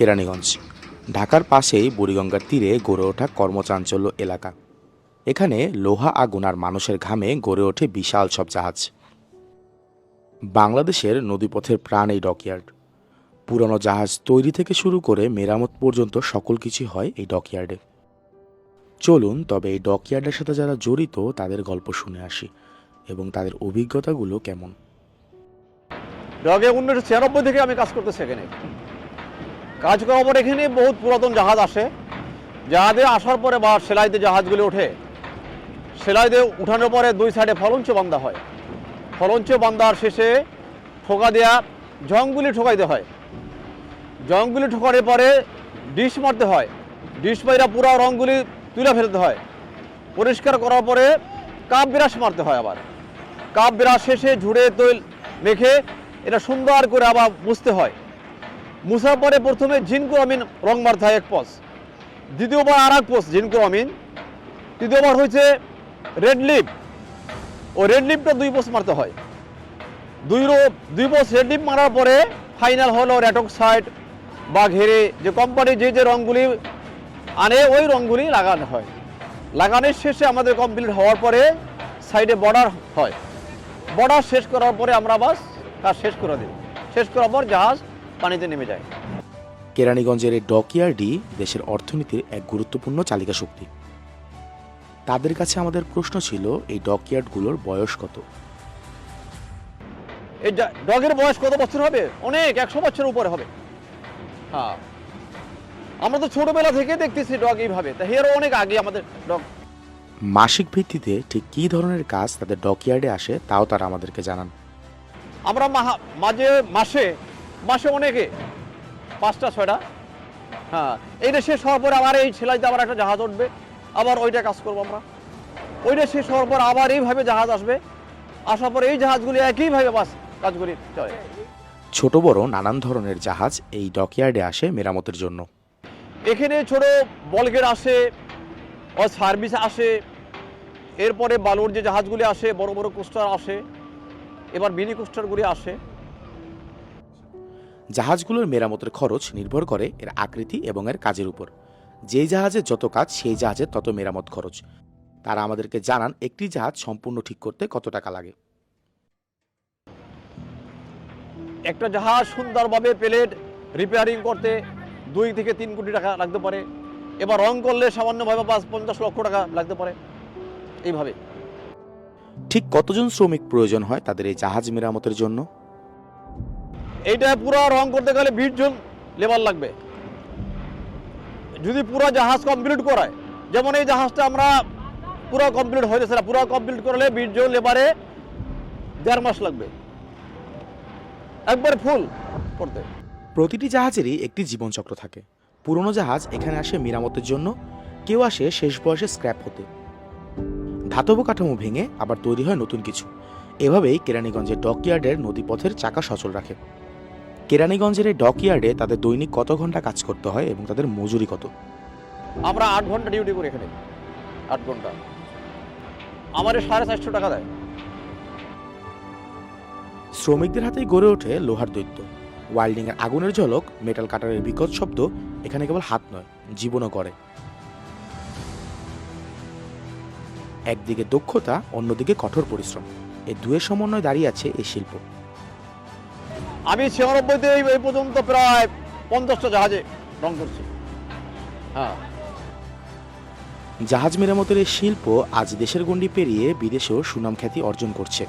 কেরানীগঞ্জ। ঢাকার পাশেই বুড়িগঙ্গার তীরে গড়ে ওঠা কর্মচাঞ্চল্য এলাকা। এখানে লোহা আগুন আর মানুষের ঘামে গড়ে ওঠে বিশাল সব জাহাজ। বাংলাদেশের নদীপথের প্রাণ এই ডকইয়ার্ড। পুরনো জাহাজ তৈরি থেকে শুরু করে মেরামত পর্যন্ত সকল কিছু হয় এই ডকইয়ার্ডে। চলুন, তবে এই ডকইয়ার্ডের সাথে যারা জড়িত, তাদের গল্প শুনে আসি এবং তাদের অভিজ্ঞতাগুলো কেমন। ডগে উনিশশো ছিয়ানব্বই থেকে আমি কাজ করতেছি এখানে। কাজ করার পর এখানে বহুত পুরাতন জাহাজ আসে। জাহাজে আসার পরে বা সেলাইতে জাহাজগুলি ওঠে। সেলাইতে উঠানোর পরে দুই সাইডে ফলঞ্চ বান্ধা হয়। ফলঞ্চ বান্ধার শেষে ঠোকা দেয়া জংগুলি ঠোকাইতে হয়। জংগুলি ঠোকানোর পরে ডিশ মারতে হয়। ডিশ মাইরা পুরো রঙগুলি তুলে ফেলতে হয়। পরিষ্কার করার পরে কাপ বিরাস মারতে হয় আবার। কাপ বিরাস শেষে ঝুড়ে তৈল মেখে এটা সুন্দর করে আবার মুছতে হয়। পরে প্রথমে জিনকু আমিন রং মারতে হয় এক পস দ্বিতীয়বার আর এক পোস জিনকু আমিন। তৃতীয়বার হয়েছে রেড লিপ ও রেড লিপটা দুই পোস মারতে হয়। দুই রো দুই পোস রেড লিপ মারার পরে ফাইনাল হলো র্যাটক সাইড বা ঘেরে। যে কোম্পানি যে যে রঙগুলি আনে, ওই রঙগুলি লাগানো হয়। লাগানোর শেষে আমাদের কমপ্লিট হওয়ার পরে সাইডে বর্ডার হয়। বর্ডার শেষ করার পরে আমরা বাস কাজ শেষ করে দিই। শেষ করার পর জাহাজ পানিতে নেমে যায়। কেরানীগঞ্জের এই ডকইয়ার্ডই দেশের অর্থনীতির এক গুরুত্বপূর্ণ চালিকা শক্তি। তাদের কাছে আমাদের প্রশ্ন ছিল এই ডকইয়ার্ডগুলোর বয়স কত? এই ডগের বয়স কত বছর হবে? অনেক একশো বছরের উপরে হবে। হ্যাঁ। আমরা তো ছোটবেলা থেকে দেখতেছি ডগ এইভাবে। তা হেরও অনেক আগে আমাদের ডগ। মাসিক ভিত্তিতে ঠিক কী ধরনের কাজ তাদের ডকইয়ার্ডে আসে তাও তারা আমাদেরকে জানান। আমরা মাঝে মাসে মাসে অনেকে পাঁচটা ছয়টা। হ্যাঁ এইটা শেষ হওয়ার পরে আবার এই সেলাইতে আবার একটা জাহাজ উঠবে আবার ওইটা কাজ করব আমরা। ওইটা শেষ হওয়ার পর আবার এইভাবে জাহাজ আসবে আসার পর এই জাহাজগুলি একইভাবে বাস কাজগুলি চলে। ছোট বড় নানান ধরনের জাহাজ এই ডকইয়ার্ডে আসে মেরামতের জন্য। এখানে ছোট বলগের আসে ও সার্ভিস আসে এরপরে বালুর যে জাহাজগুলি আসে বড় বড় কোস্টার আসে এবার মিনি কোস্টারগুলি আসে। জাহাজগুলোর মেরামতের খরচ নির্ভর করে এর আকৃতি এবং এর কাজের উপর। যেই জাহাজে যত কাজ সেই জাহাজের তত মেরামত খরচ। তারা আমাদেরকে জানান একটি জাহাজ সম্পূর্ণ ঠিক করতে কত টাকা লাগে। একটা জাহাজ সুন্দরভাবে প্লেট রিপেয়ারিং করতে দুই থেকে তিন কোটি টাকা লাগতে পারে। এবার রং করলে সামান্যভাবে পাঁচ পঞ্চাশ লক্ষ টাকা লাগতে পারে। এইভাবে। ঠিক কতজন শ্রমিক প্রয়োজন হয় তাদের এই জাহাজ মেরামতের জন্য? এইটা পুরো রং করতে গেলে বিশ জন লেবার লাগবে। যদি পুরো জাহাজ কমপ্লিট করায়, যেমন এই জাহাজটা আমরা পুরো কমপ্লিট হয়েছে না, পুরো কমপ্লিট করলে বিশ জন লেবারে দেড় মাস লাগবে। একবার ফুল করতে। প্রতিটি জাহাজেরই একটি জীবনচক্র থাকে। পুরনো জাহাজ এখানে আসে মেরামতের জন্য, কেউ আসে শেষ বয়সে স্ক্র্যাপ হতে। ধাতব কাঠামো ভেঙে আবার তৈরি হয় নতুন কিছু। এভাবেই কেরানীগঞ্জের ডকইয়ার্ডের নদীপথের চাকা সচল রাখে। কেরানীগঞ্জের এই ডকইয়ার্ডে তাদের দৈনিক কত ঘণ্টা কাজ করতে হয় এবং তাদের মজুরি কত? আমরা আট ঘণ্টা ডিউটি করি এখানে। আট ঘণ্টা। আমার সাড়ে চারশো টাকা দেয়। শ্রমিকদের হাতেই গড়ে ওঠে লোহার দৈত্য। ওয়াইল্ডিংয়ের আগুনের ঝলক মেটাল কাটারের বিকট শব্দ এখানে কেবল হাত নয় জীবনও করে একদিকে দক্ষতা অন্যদিকে কঠোর পরিশ্রম। এই দুয়ের সমন্বয় দাঁড়িয়ে আছে এই শিল্প। আমি ছিয়ানব্বইতে এই পর্যন্ত প্রায় পঞ্চাশটা জাহাজে রং করছি। হ্যাঁ। জাহাজ মেরামতের এই শিল্প আজ দেশের গণ্ডি পেরিয়ে বিদেশেও সুনাম খ্যাতি অর্জন করছে।